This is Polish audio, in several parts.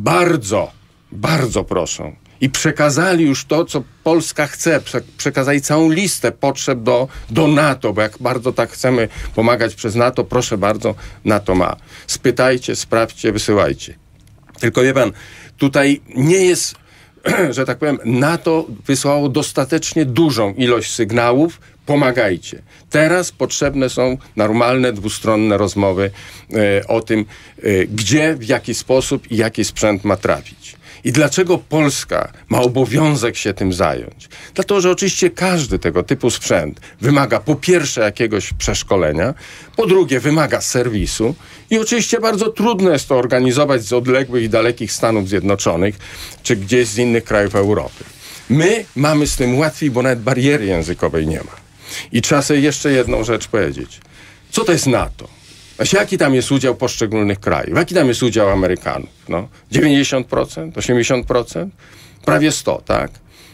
bardzo, bardzo proszą i przekazali już to, co Polska chce. Przekazali całą listę potrzeb do, do NATO, bo jak bardzo tak chcemy pomagać przez NATO, proszę bardzo, NATO ma. Spytajcie, sprawdźcie, wysyłajcie. Tylko wie pan, tutaj nie jest, że tak powiem, NATO wysłało dostatecznie dużą ilość sygnałów, pomagajcie. Teraz potrzebne są normalne, dwustronne rozmowy e, o tym, e, gdzie, w jaki sposób i jaki sprzęt ma trafić. I dlaczego Polska ma obowiązek się tym zająć? Dlatego, że oczywiście każdy tego typu sprzęt wymaga po pierwsze jakiegoś przeszkolenia, po drugie wymaga serwisu i oczywiście bardzo trudno jest to organizować z odległych i dalekich Stanów Zjednoczonych czy gdzieś z innych krajów Europy. My mamy z tym łatwiej, bo nawet bariery językowej nie ma. I trzeba sobie jeszcze jedną rzecz powiedzieć. Co to jest NATO? Właśnie jaki tam jest udział poszczególnych krajów? Jaki tam jest udział Amerykanów? No, 90%? 80%? Prawie 100, tak?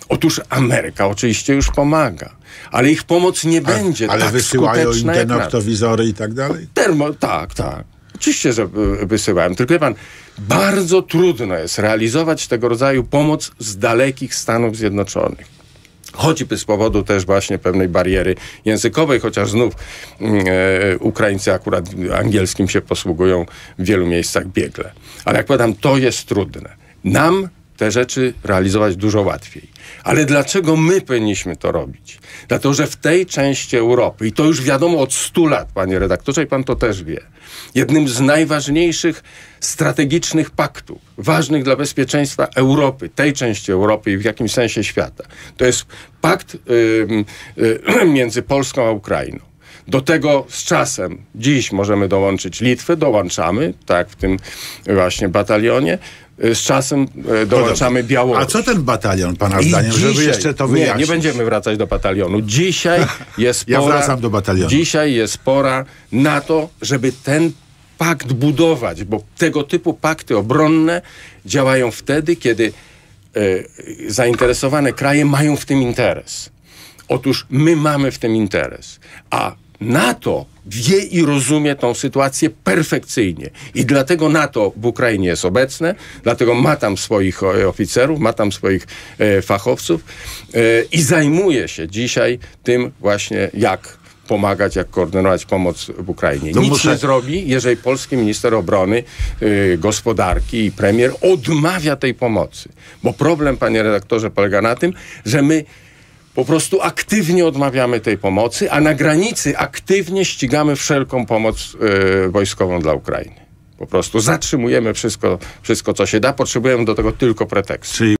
Otóż Ameryka oczywiście już pomaga, ale ich pomoc nie A, będzie ale tak wysyłają im te noktowizory i tak dalej? Termo, tak, tak. Oczywiście, że wysyłałem. Tylko wie pan, bardzo trudno jest realizować tego rodzaju pomoc z dalekich Stanów Zjednoczonych choćby z powodu też właśnie pewnej bariery językowej, chociaż znów mm, e, Ukraińcy akurat angielskim się posługują w wielu miejscach biegle. Ale jak powiadam, to jest trudne. Nam te rzeczy realizować dużo łatwiej. Ale dlaczego my powinniśmy to robić? Dlatego, że w tej części Europy, i to już wiadomo od 100 lat, panie redaktorze, i pan to też wie, jednym z najważniejszych strategicznych paktów, ważnych dla bezpieczeństwa Europy, tej części Europy i w jakimś sensie świata, to jest pakt yy, yy, między Polską a Ukrainą. Do tego z czasem, dziś możemy dołączyć Litwę, dołączamy, tak, w tym właśnie batalionie. Y, z czasem y, dołączamy Białoruś. A co ten batalion, pana I zdaniem, dzisiaj, żeby jeszcze to wyjaśnić? Nie, nie będziemy wracać do batalionu. Dzisiaj jest pora... Ja wracam do batalionu. Dzisiaj jest pora na to, żeby ten pakt budować, bo tego typu pakty obronne działają wtedy, kiedy e, zainteresowane kraje mają w tym interes. Otóż my mamy w tym interes, a NATO wie i rozumie tą sytuację perfekcyjnie. I dlatego NATO w Ukrainie jest obecne, dlatego ma tam swoich e, oficerów, ma tam swoich e, fachowców e, i zajmuje się dzisiaj tym właśnie, jak pomagać, jak koordynować pomoc w Ukrainie. To Nic muszę... nie zrobi, jeżeli polski minister obrony, yy, gospodarki i premier odmawia tej pomocy. Bo problem, panie redaktorze, polega na tym, że my po prostu aktywnie odmawiamy tej pomocy, a na granicy aktywnie ścigamy wszelką pomoc yy, wojskową dla Ukrainy. Po prostu zatrzymujemy wszystko, wszystko, co się da, potrzebujemy do tego tylko pretekstu. Czyli...